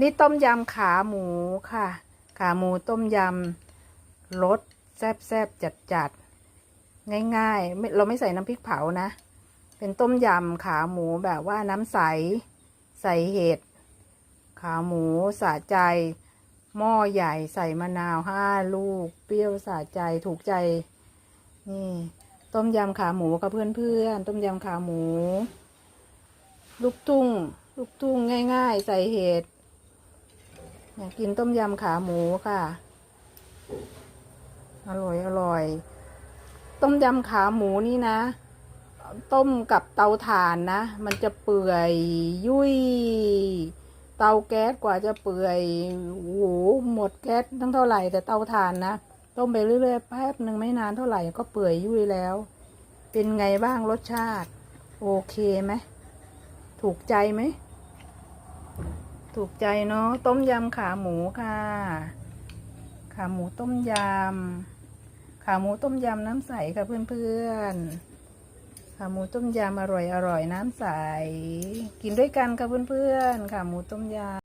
นี่ต้มยำขาหมูค่ะ ขาหมูต้มยำรสแซ่บแซบจัดจัดๆ ง่ายๆ เราไม่ใส่น้ำพริกเผานะ เป็นต้มยำขาหมูแบบว่าน้ำใส ใส่เห็ด ขาหมูสะใจ หม้อใหญ่ใส่มะนาวห้าลูก เปรี้ยวสะใจถูกใจ นี่ ต้มยำขาหมูกับเพื่อนๆ ต้มยำขาหมู ลูกทุ่ง ลูกทุ่งง่าย ๆ ใส่เห็ด อยากกินต้มยำขาหมูค่ะ อร่อยอร่อย ต้มยำขาหมูนี่นะ ต้มกับเตาถ่านนะ มันจะเปื่อยยุ่ย เตาแก๊สกว่าจะเปื่อยโอ้โหหมดแก๊สตั้งเท่าไหร่แต่เตาถ่านนะ ต้มไปเรื่อยๆแป๊บหนึ่งไม่นานเท่าไหร่ก็เปื่อยยุ่ยแล้ว เป็นไงบ้างรสชาติ โอเคไหม ถูกใจไหม ถูกใจเนาะต้มยำขาหมูค่ะ ขาหมูต้มยำ ขาหมูต้มยำน้ำใสค่ะเพื่อนๆ ขาหมูต้มยำอร่อยอร่อยน้ำใส กินด้วยกันค่ะเพื่อนๆ ขาหมูต้มยำ